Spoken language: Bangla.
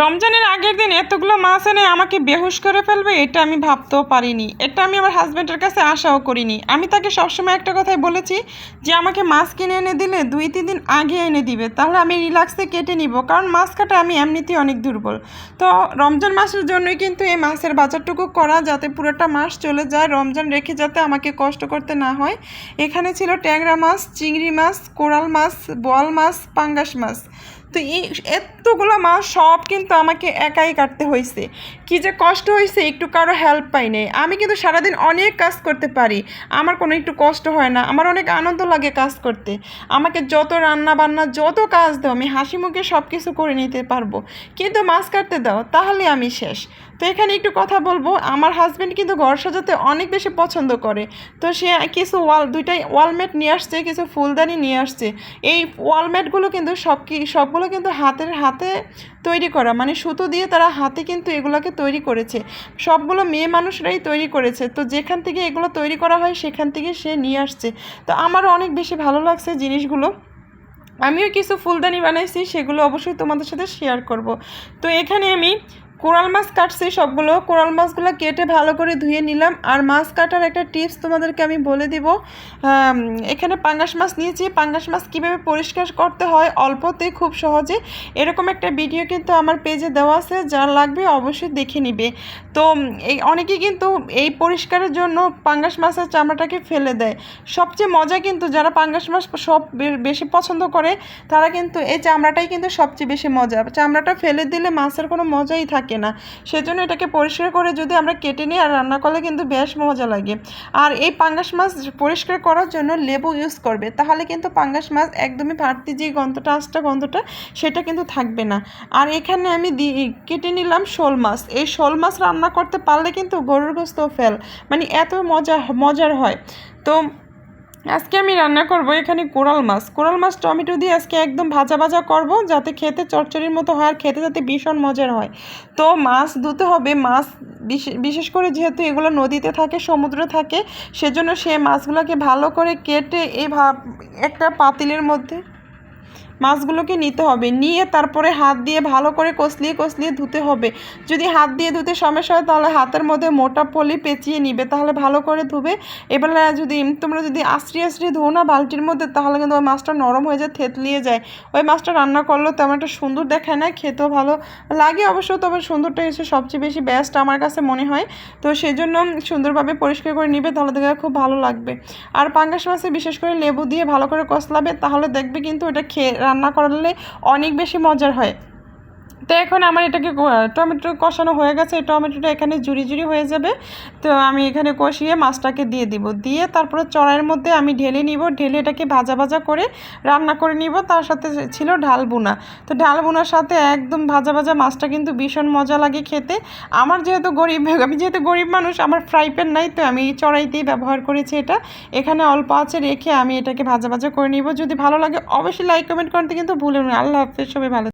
রমজানের আগের দিন এতগুলো মাছ এনে আমাকে বেহুশ করে ফেলবে, এটা আমি ভাবতেও পারিনি। এটা আমি আমার হাজব্যান্ডের কাছে আশাও করিনি। আমি তাকে সবসময় একটা কথাই বলেছি যে, আমাকে মাছ কিনে এনে দিলে দুই, তিন দিন আগে এনে দিবে। তাহলে আমি রিল্যাক্সে কেটে নিব। কারণ মাছ কাটা আমি এমনিতেই অনেক দুর্বল। তো রমজান মাসের জন্যই কিন্তু এই মাছের বাজারটুকু করা যাতে পুরোটা মাস চলে যায়, রমজান রেখে যাতে আমাকে কষ্ট করতে না হয়। এখানে ছিল ট্যাংরা মাছ, চিংড়ি মাছ, কোরাল মাছ, বোয়াল মাছ, পাঙ্গাস মাছ। তো এই এতগুলো মাস সব কিন্তু আমাকে একাই কাটতে হয়েছে কি যে কষ্ট হয়েছে, একটু কারও হেল্প পাই নাই। আমি কিন্তু সারাদিন অনেক কাজ করতে পারি। আমার কোনো একটু কষ্ট হয় না। আমার অনেক আনন্দ লাগে কাজ করতে। আমাকে যত রান্না বান্না যত কাজ দাও, আমি হাসি মুখে সব কিছু করে নিতে পারব। কিন্তু মাছ কাটতে দাও, তাহলে আমি শেষ। তো এখানে একটু কথা বলব, আমার হাজব্যান্ড কিন্তু ঘর সাজাতে অনেক বেশি পছন্দ করে। তো সে কিছু ওয়াল, দুইটাই ওয়ালমেট নিয়ে আসছে, কিছু ফুলদানি নিয়ে আসছে। এই ওয়ালমেটগুলো কিন্তু সব কি সবগুলো কিন্তু হাতের হাতে তৈরি করা। মানে সুতো দিয়ে তারা হাতে কিন্তু এগুলোকে তৈরি করেছে। সবগুলো মেয়ে মানুষরাই তৈরি করেছে। তো যেখান থেকে এগুলো তৈরি করা হয়, সেখান থেকে সে নিয়ে আসছে। তো আমারও অনেক বেশি ভালো লাগছে জিনিসগুলো। আমিও কিছু ফুলদানি বানাইছি, সেগুলো অবশ্যই তোমাদের সাথে শেয়ার করব। তো এখানে আমি কোরাল মাছ কাটছি সবগুলো। কোরাল মাছগুলো কেটে ভালো করে ধুয়ে নিলাম। আর মাছ কাটার একটা টিপস তোমাদেরকে আমি বলে দিব। এখানে পাঙ্গাস মাছ নিয়েছি। পাঙ্গাস মাছ কীভাবে পরিষ্কার করতে হয় অল্পতে খুব সহজে। এরকম একটা ভিডিও কিন্তু আমার পেজে দেওয়া আছে। যার লাগবে অবশ্যই দেখে নিবে। তো এই অনেকেই কিন্তু এই পরিষ্কারের জন্য পাঙ্গাস মাছের চামড়াটাকে ফেলে দেয়। সবচেয়ে মজা কিন্তু যারা পাঙ্গাস মাছ সব বেশি পছন্দ করে, তারা কিন্তু এই চামড়াটাই কিন্তু সবচেয়ে বেশি মজা। চামড়াটা ফেলে দিলে মাছের কোনো মজাই থাকে না। সেজন্য এটাকে পরিষ্কার করে যদি আমরা কেটে নিই আর রান্না করলে কিন্তু বেশ মজা লাগে। আর এই পাঙ্গাস মাছ পরিষ্কার করার জন্য লেবু ইউজ করবে। তাহলে কিন্তু পাঙ্গাস মাছ একদমই ভারতি যে গন্ধটা, আঁচটা গন্ধটা, সেটা কিন্তু থাকবে না। আর এখানে আমি কেটে নিলাম শোল মাছ। এই শোল মাছ রান্না করতে পারলে কিন্তু গরুর গোস্ত ফেল। মানে এত মজা, মজার হয়। তো আজকে আমি রান্না করব এখানে কোরাল মাছ। কোরাল মাছ টমেটো দিয়ে আজকে একদম ভাজা ভাজা করব যাতে খেতে চচ্চড়ির মতো হয় আর খেতে যাতে ভীষণ মজার হয়। তো মাছ ধুতে হবে, মাছ বিশে- বিশেষ করে যেহেতু এগুলো নদীতে থাকে, সমুদ্রে থাকে, সেজন্য সে মাছগুলোকে ভালো করে কেটে এই একটা পাতিলের মধ্যে মাছগুলোকে নিতে হবে। নিয়ে তারপরে হাত দিয়ে ভালো করে কষলিয়ে কষলিয়ে ধুতে হবে। যদি হাত দিয়ে ধুতে সমস্যা হয় তাহলে হাতের মধ্যে মোটা পলি পেঁচিয়ে নিবে। তাহলে ভালো করে ধুবে। এবারে যদি তোমরা যদি আশ্রি আশ্রি ধো না বালতির মধ্যে, তাহলে কিন্তু ওই মাছটা নরম হয়ে যায়, থেতলিয়ে যায়। ওই মাছটা রান্না করলেও তেমন একটা সুন্দর দেখায় না, খেতেও ভালো লাগে অবশ্য, তবে সুন্দরটা হচ্ছে সবচেয়ে বেশি বেস্ট আমার কাছে মনে হয়। তো সেই জন্য সুন্দরভাবে পরিষ্কার করে নিবে, তাহলে দেখে খুব ভালো লাগবে। আর পাঙ্গাস মাছে বিশেষ করে লেবু দিয়ে ভালো করে কষলাবে, তাহলে দেখবে কিন্তু ওটা খেয়ে রান্না করলে অনেক বেশি মজার হয়। তো এখন আমার এটাকে টমেটো কষানো হয়ে গেছে টমেটোটা এখানে জুড়ি জুড়ি হয়ে যাবে। তো আমি এখানে কষিয়ে মাছটাকে দিয়ে দিব। দিয়ে তারপরে চড়াইয়ের মধ্যে আমি ঢেলে নিব। ঢেলে এটাকে ভাজা ভাজা করে রান্না করে নিব। তার সাথে ছিল ঢাল বোনা তো ঢাল বোনার সাথে একদম ভাজা ভাজা মাছটা কিন্তু ভীষণ মজা লাগে খেতে। আমার যেহেতু গরিব, আমি যেহেতু গরিব মানুষ, আমার ফ্রাই প্যান নাই, তো আমি এই চড়াইতেই ব্যবহার করেছি এটা। এখানে অল্প আছে রেখে আমি এটাকে ভাজা ভাজা করে নিব। যদি ভালো লাগে, অবশ্যই লাইক, কমেন্ট করতে কিন্তু ভুলে না। আল্লাহ হাফেজ, সবাই ভালো